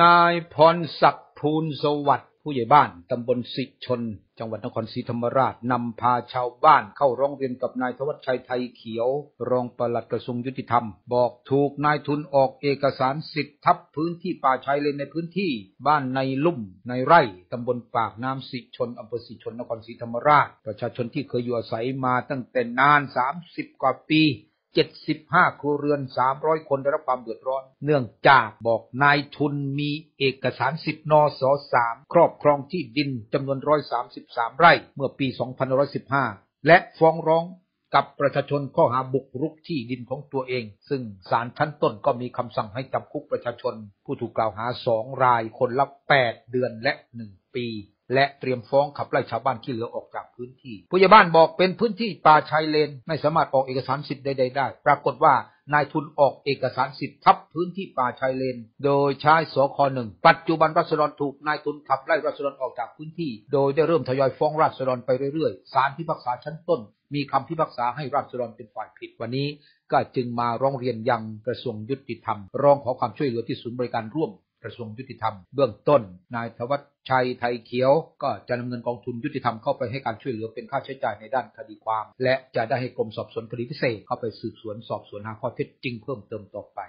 นายพรศักดิ์ภูลสวัสดิ์ผู้ใหญ่บ้านตำบลสิชน จังหวัดนครศรีธรรมราชนำพาชาวบ้านเข้าร้องเรียนกับนายธวัชชัยไทยเขียว รองปลัดกระทรวงยุติธรรม บอกถูกนายทุนออกเอกสารสิทธิ์ทับพื้นที่ป่าชายเลนในพื้นที่ บ้านในลุ่มในไร่ตำบลปากน้ำสิชนอำเภอสิชนนครศรีธรรมราช ประชาชนที่เคยอยู่อาศัยมาตั้งแต่นาน 30 กว่าปี 75ครัวเรือน300คนได้รับความเดือดร้อน เนื่องจากบอกนายทุนมีเอกสารสิทธิ์นส3ครอบครองที่ดินจำนวน133ไร่ เมื่อปี2515และฟ้องร้อง กับประชาชนข้อหาบุกรุกที่ดินของตัวเอง ซึ่งศาลชั้นต้นก็มีคำสั่งให้จำคุกประชาชน ผู้ถูกกล่าวหาสองรายคนละ 8 เดือนและ 1 ปี และเตรียมฟ้องขับไล่ชาวบ้านที่เหลือออกจากพื้นที่ ผู้ใหญ่บ้านบอกเป็นพื้นที่ป่าชายเลน ไม่สามารถออกเอกสารสิทธิ์ใดๆได้ ปรากฏว่านายทุนออกเอกสารสิทธิ์ทับพื้นที่ป่าชายเลน โดยใช้สคหนึ่งปัจจุบันรัษฎรถูกนายทุนขับไล่รัษฎรออกจากพื้นที่ โดยได้เริ่มทยอยฟ้องราษฎรไปเรื่อยๆศาลพิพากษาชั้นต้น มีคำพิพากษาให้ราษฎรเป็นฝ่ายผิดวันนี้ ก็จึงมาร้องเรียนยังกระทรวงยุติธรรม ร้องขอความช่วยเหลือที่ศูนย์บริการร่วมกระทรวงยุติธรรมเบื้องต้น นายธวัชชัยไทยเขียวก็จะนำเงินกองทุนยุติธรรมเข้าไปให้การช่วยเหลือเป็นค่าใช้จ่ายในด้านคดีความ และจะได้ให้กรมสอบสวนคดีพิเศษเข้าไปสืบสวนสอบสวนหาข้อเท็จจริงเพิ่มเติมต่อไป